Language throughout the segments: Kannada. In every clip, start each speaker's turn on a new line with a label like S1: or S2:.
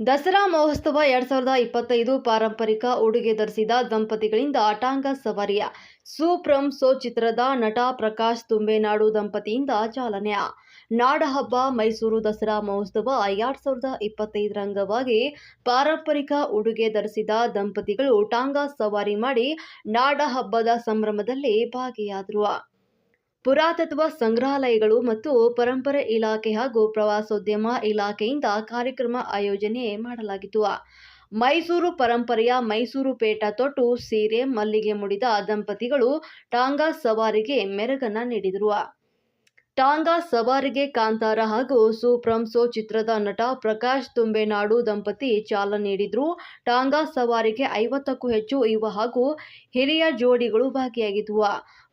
S1: ದಸರಾ ಮಹೋತ್ಸವ ಎರಡ್ ಸಾವಿರದ ಇಪ್ಪತ್ತೈದು ಪಾರಂಪರಿಕ ಉಡುಗೆ ಧರಿಸಿದ ದಂಪತಿಗಳಿಂದ ಅಟಾಂಗ ಸವಾರಿಯ ಸುಪ್ರಂ ಸೋ ಚಿತ್ರದ ನಟ ಪ್ರಕಾಶ್ ತುಂಬೆನಾಡು ದಂಪತಿಯಿಂದ ಚಾಲನೆ. ನಾಡಹಬ್ಬ ಮೈಸೂರು ದಸರಾ ಮಹೋತ್ಸವ ಎರಡ್ ಸಾವಿರದ ಇಪ್ಪತ್ತೈದರ ಅಂಗವಾಗಿ ಪಾರಂಪರಿಕ ಉಡುಗೆ ಧರಿಸಿದ ದಂಪತಿಗಳು ಟಾಂಗಾ ಸವಾರಿ ಮಾಡಿ ನಾಡಹಬ್ಬದ ಸಂಭ್ರಮದಲ್ಲಿ ಭಾಗಿಯಾದರು. ಪುರಾತತ್ವ ಸಂಗ್ರಹಾಲಯಗಳು ಮತ್ತು ಪರಂಪರೆ ಇಲಾಖೆ ಹಾಗೂ ಪ್ರವಾಸೋದ್ಯಮ ಇಲಾಖೆಯಿಂದ ಕಾರ್ಯಕ್ರಮ ಆಯೋಜನೆ ಮಾಡಲಾಗಿತ್ತು. ಮೈಸೂರು ಪರಂಪರೆಯ ಮೈಸೂರು ಪೇಟ ತೊಟ್ಟು ಸೀರೆ ಮಲ್ಲಿಗೆ ಮುಡಿದ ದಂಪತಿಗಳು ಟಾಂಗಾ ಸವಾರಿಗೆ ಮೆರಗನ್ನ ನೀಡಿದರು. ಟಾಂಗಾ ಸವಾರಿಗೆ ಕಾಂತಾರ ಹಾಗೂ ಸುಪ್ರಂಸೋ ಚಿತ್ರದ ನಟ ಪ್ರಕಾಶ್ ತುಂಬೆನಾಡು ದಂಪತಿ ಚಾಲನೆ ನೀಡಿದ್ರು. ಟಾಂಗಾ ಸವಾರಿಗೆ ಐವತ್ತಕ್ಕೂ ಹೆಚ್ಚು ಯುವ ಹಾಗೂ ಹಿರಿಯ ಜೋಡಿಗಳು ಭಾಗಿಯಾಗಿದ್ವು.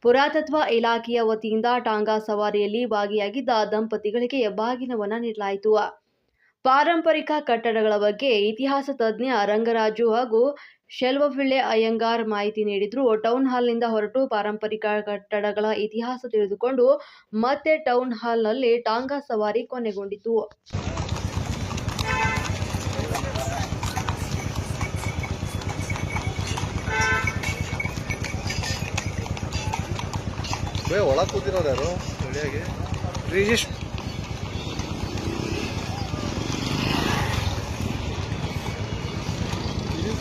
S1: ಪುರಾತತ್ವ ಇಲಾಖೆಯ ವತಿಯಿಂದ ಟಾಂಗಾ ಸವಾರಿಯಲ್ಲಿ ಭಾಗಿಯಾಗಿದ್ದ ದಂಪತಿಗಳಿಗೆ ಬಾಗಿನವನ್ನು ನೀಡಲಾಯಿತು. ಪಾರಂಪರಿಕ ಕಟ್ಟಡಗಳ ಬಗ್ಗೆ ಇತಿಹಾಸ ತಜ್ಞ ರಂಗರಾಜು ಹಾಗೂ ಶೆಲ್ವಪಿಳ್ಳೆ ಅಯ್ಯಂಗಾರ್ ಮಾಹಿತಿ ನೀಡಿದ್ರು. ಟೌನ್ ಹಾಲ್ನಿಂದ ಹೊರಟು ಪಾರಂಪರಿಕ ಕಟ್ಟಡಗಳ ಇತಿಹಾಸ ತಿಳಿದುಕೊಂಡು ಮತ್ತೆ ಟೌನ್ ಹಾಲ್ನಲ್ಲಿ ಟಾಂಗಾ ಸವಾರಿ ಕೊನೆಗೊಂಡಿತು.
S2: ಒಳಗೆ ಕೂತಿರೋದು ಯಾರು? ರೆಡಿಯಾಗಿ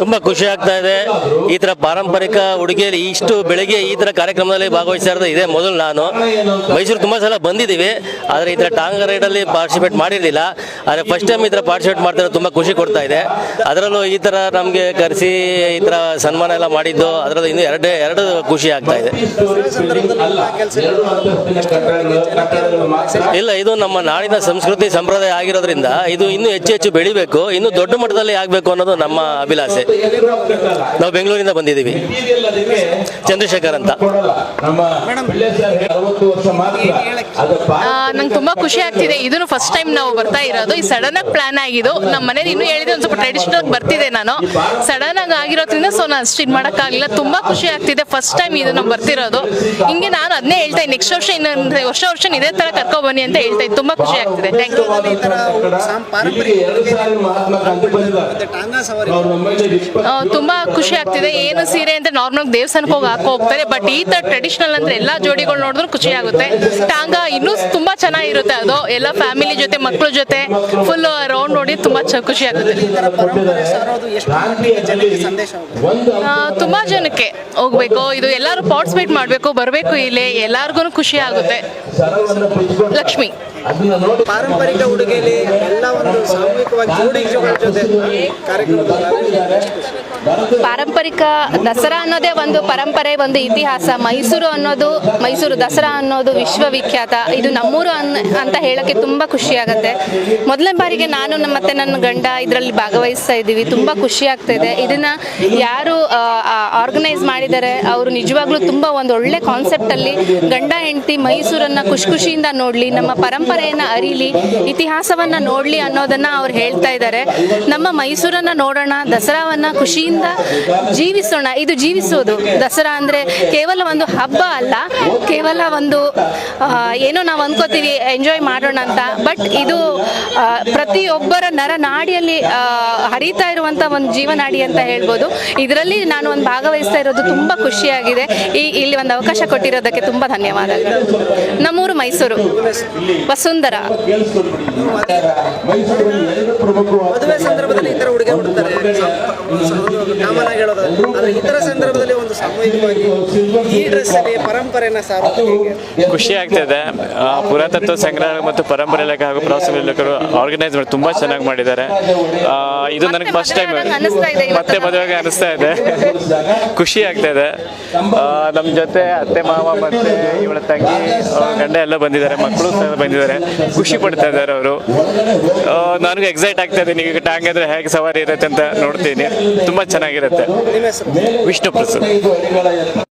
S3: ತುಂಬಾ ಖುಷಿ ಆಗ್ತಾ ಇದೆ. ಈ ತರ ಪಾರಂಪರಿಕ ಉಡುಗೆಯಲ್ಲಿ ಇಷ್ಟು ಬೆಳಿಗ್ಗೆ ಈ ತರ ಕಾರ್ಯಕ್ರಮದಲ್ಲಿ ಭಾಗವಹಿಸ್ತಾ ಇರೋದು ಇದೇ ಮೊದಲು ನಾನು. ಮೈಸೂರು ತುಂಬಾ ಸಲ ಬಂದಿದ್ದೀವಿ. ಆದರೆ ಈ ತರ ಟಾಂಗ ರೈಡಲ್ಲಿ ಪಾರ್ಟಿಸಿಪೇಟ್ ಮಾಡಿರಲಿಲ್ಲ. ಆದರೆ ಫಸ್ಟ್ ಟೈಮ್ ಈ ತರ ಪಾರ್ಟಿಸಿಪೇಟ್ ಮಾಡ್ತಾ ತುಂಬಾ ಖುಷಿ ಕೊಡ್ತಾ ಇದೆ. ಅದರಲ್ಲೂ ಈ ತರ ನಮಗೆ ಕರೆಸಿ ಈ ತರ ಸನ್ಮಾನ ಎಲ್ಲ ಮಾಡಿದ್ದು ಅದರಲ್ಲೂ ಇನ್ನು ಎರಡೇ ಎರಡು ಖುಷಿ ಆಗ್ತಾ ಇದೆ. ಇಲ್ಲ ಇದು ನಮ್ಮ ನಾಡಿನ ಸಂಸ್ಕೃತಿ ಸಂಪ್ರದಾಯ ಆಗಿರೋದ್ರಿಂದ ಇದು ಇನ್ನೂ ಹೆಚ್ಚು ಹೆಚ್ಚು ಬೆಳಿಬೇಕು, ಇನ್ನೂ ದೊಡ್ಡ ಮಟ್ಟದಲ್ಲಿ ಆಗಬೇಕು ಅನ್ನೋದು ನಮ್ಮ ಅಭಿಲಾಷೆ. ನಾವು ಬೆಂಗಳೂರಿಂದ ಬಂದಿದ್ದೀವಿ. ಚಂದ್ರಶೇಖರ್ ಅಂತ.
S4: ನಂಗೆ ತುಂಬಾ ಖುಷಿ ಆಗ್ತಿದೆ. ಇದನ್ನು ಫಸ್ಟ್ ಟೈಮ್ ನಾವು ಬರ್ತಾ ಇರೋದು. ಈ ಸಡನ್ ಆಗಿ ಪ್ಲಾನ್ ಆಗಿದ್ದು ನಮ್ಮ ಮನೇಲಿ ಇನ್ನೂ ಹೇಳಿದೆ, ಒಂದು ಸ್ವಲ್ಪ ಟ್ರೆಡಿಷನಲ್ ಬರ್ತಿದೆ ನಾನು. ಸಡನ್ ಆಗಿ ಆಗಿರೋದ್ರಿಂದ ಸೊ ನಾನು ಅಷ್ಟು ಇದು ಮಾಡೋಕ್ಕಾಗಲಿಲ್ಲ ತುಂಬಾ ಖುಷಿ ಆಗ್ತಿದೆ ಫಸ್ಟ್ ಟೈಮ್ ಇದು ನಾವು ಬರ್ತಿರೋದು. ಹಿಂಗೆ ನಾನು ಅದನ್ನೇ ಹೇಳ್ತಾ ನೆಕ್ಸ್ಟ್ ವರ್ಷ ಇನ್ನೊಂದು ವರ್ಷ ವರ್ಷ ಇದೇ ತರ ಕರ್ಕೊ ಬನ್ನಿ ಅಂತ ಹೇಳ್ತಾ ಇದ್ದೀನಿ. ತುಂಬಾ ಖುಷಿ ಆಗ್ತಿದೆ. ಥ್ಯಾಂಕ್ ಯು ತುಂಬಾ ಖುಷಿ ಆಗ್ತಿದೆ. ಏನು ಸೀರೆ ಅಂತ ನಾರ್ಮಲ್ ದೇವಸ್ಥಾನಕ್ಕೆ ಹೋಗಿ ಹಾಕೋ ಹೋಗ್ತಾರೆ ಬಟ್ ಈ ತರ ಟ್ರೆಡಿಷನಲ್ ಅಂದ್ರೆ ಎಲ್ಲಾ ಜೋಡಿಗಳು ನೋಡಿದ್ರು ಖುಷಿ ಆಗುತ್ತೆ. ಟಾಂಗ ಇನ್ನೂ ತುಂಬಾ ಚೆನ್ನಾಗಿರುತ್ತೆ ಅದು. ಎಲ್ಲ ಫ್ಯಾಮಿಲಿ ಜೊತೆ ಮಕ್ಕಳ ಜೊತೆ ಫುಲ್ ರೌಂಡ್ ನೋಡಿ ತುಂಬಾ ಚ- ಖುಷಿ ಆಗುತ್ತೆ. ತುಂಬಾ ಜನಕ್ಕೆ ಹೋಗ್ಬೇಕು. ಇದು ಎಲ್ಲರೂ ಪಾರ್ಟಿಸಿಪೇಟ್ ಮಾಡಬೇಕು ಬರಬೇಕು ಇಲ್ಲಿ. ಎಲ್ಲಾರ್ಗು ಖುಷಿ ಆಗುತ್ತೆ. ಲಕ್ಷ್ಮಿ.
S5: ಪಾರಂಪರಿಕ ಉಡುಗೆಯಲ್ಲಿ ಎಲ್ಲ ಒಂದು ಸಾಮೂಹಿಕವಾಗಿ ಜೋಡಿ ಜೊತೆ ಕಾರ್ಯಕ್ರಮ
S6: ಪಾರಂಪರಿಕ ದಸರಾ ಅನ್ನೋದೇ ಒಂದು ಪರಂಪರೆ ಒಂದು ಇತಿಹಾಸ. ಮೈಸೂರು ಅನ್ನೋದು ಮೈಸೂರು ದಸರಾ ಅನ್ನೋದು ವಿಶ್ವವಿಖ್ಯಾತ. ಇದು ನಮ್ಮೂರು ಅನ್ ಅಂತ ಹೇಳಕ್ಕೆ ತುಂಬಾ ಖುಷಿ ಆಗುತ್ತೆ ಮೊದಲನೇ ಬಾರಿಗೆ ನಾನು ನಮ್ಮ ಮತ್ತೆ ನನ್ನ ಗಂಡ ಇದರಲ್ಲಿ ಭಾಗವಹಿಸ್ತಾ ಇದ್ದೀವಿ. ತುಂಬಾ ಖುಷಿ ಆಗ್ತಾ ಇದೆ. ಇದನ್ನು ಯಾರು ಆರ್ಗನೈಸ್ ಮಾಡಿದ್ದಾರೆ ಅವರು ನಿಜವಾಗ್ಲೂ ತುಂಬಾ ಒಂದು ಒಳ್ಳೆ ಕಾನ್ಸೆಪ್ಟ್ ಅಲ್ಲಿ ಗಂಡ ಹೆಂಡತಿ ಮೈಸೂರನ್ನ ಖುಷಿ ಖುಷಿಯಿಂದ ನೋಡ್ಲಿ. ನಮ್ಮ ಪರಂಪರೆಯನ್ನು ಅರಿಲಿ ಇತಿಹಾಸವನ್ನು ನೋಡಲಿ ಅನ್ನೋದನ್ನು ಅವ್ರು ಹೇಳ್ತಾ ಇದ್ದಾರೆ ನಮ್ಮ ಮೈಸೂರನ್ನು ನೋಡೋಣ ದಸರಾವನ್ನು ಖುಷಿಯಿಂದ ಜೀವಿಸೋಣ. ಇದು ಜೀವಿಸೋದು. ದಸರಾ ಅಂದರೆ ಕೇವಲ ಒಂದು ಹಬ್ಬ ಅಲ್ಲ ಕೇವಲ ಒಂದು ಏನೋ ನಾವು ಅಂದ್ಕೋತೀವಿ ಎಂಜಾಯ್ ಮಾಡೋಣ ಅಂತ. ಬಟ್ ಇದು ಪ್ರತಿಯೊಬ್ಬರ ನರನಾಡಿಯಲ್ಲಿ ನಾಡಿಯಲ್ಲಿ ಹರಿತಾ ಇರುವಂಥ ಒಂದು ಜೀವನಾಡಿ ಅಂತ ಹೇಳ್ಬೋದು. ಇದರಲ್ಲಿ ನಾನು ಒಂದು ಭಾಗವಹಿಸ್ತಾ ಇರೋದು ತುಂಬ ಖುಷಿಯಾಗಿದೆ. ಈ ಇಲ್ಲಿ ಒಂದು ಅವಕಾಶ ಕೊಟ್ಟಿರೋದಕ್ಕೆ ತುಂಬ ಧನ್ಯವಾದಗಳು. ನಮ್ಮೂರು ಮೈಸೂರು. ವಸುಂಧರ
S5: ಮದುವೆ ಸಂದರ್ಭದಲ್ಲಿ ಈ ತರ ಉಡುಗೆ ಉಡ್ತಾರೆ ಹೇಳೋದು ಆದ್ರೆ ಇತರ ಸಂದರ್ಭದಲ್ಲಿ ಒಂದು ಸಾಮೂಹಿಕವಾಗಿ ಈ ಡ್ರೆಸ್ ಅಲ್ಲಿ ಪರಂಪರೆನ ಸಾರೋದು ಹೇಗೆ?
S7: ಖುಷಿ ಆಗ್ತಿದೆ. ಆ, ಪುರಾತತ್ವ ಸಂಗ್ರಹಾಲಯ ಮತ್ತು ಪರಂಪರೆ ಇಲಾಖೆ ಹಾಗೂ ಪ್ರವಾಸ ಇಲಾಖೆ ಆರ್ಗನೈಸ್ ಮಾಡಿ ತುಂಬಾ ಚೆನ್ನಾಗಿ ಮಾಡಿದ್ದಾರೆ. ಆ, ಇದು ನನಗೆ
S6: ಮತ್ತೆ
S7: ಫಸ್ಟ್ ಟೈಮ್
S6: ಮದುವೆ ಅನ್ನಿಸ್ತಾ ಇದೆ ಇವತ್ತು.
S7: ಮತ್ತೆ ಮದುವೆಗೆ ಅನಿಸ್ತಾ ಇದೆ. ಖುಷಿ ಆಗ್ತಾ ಇದೆ ಆ, ನಮ್ಮ ಜೊತೆ ಅತ್ತೆ ಮಾವ ಮತ್ತೆ ಇವಳ ತಂಗಿ ಆ, ಗಂಡ ಎಲ್ಲ ಬಂದಿದ್ದಾರೆ. ಮಕ್ಕಳು ಸಹ ಬಂದಿದ್ದಾರೆ. ಖುಷಿ ಪಡ್ತಾ ಇದ್ದಾರೆ ಅವರು. ನನಗೆ ಎಕ್ಸೈಟ್ ಆಗ್ತಾ ಇದ್ದೀನಿ. ಈಗ ಟ್ಯಾಂಗ್ ಅಂದ್ರೆ ಹೇಗೆ ಸವಾರಿ ಇರುತ್ತೆ ಅಂತ ನೋಡ್ತೀನಿ. ತುಂಬಾ ಚೆನ್ನಾಗಿರುತ್ತೆ.
S5: ನಿಮ್ಮ ಹೆಸರು?
S7: Vishnu Prasad Federico Benítez Alayala.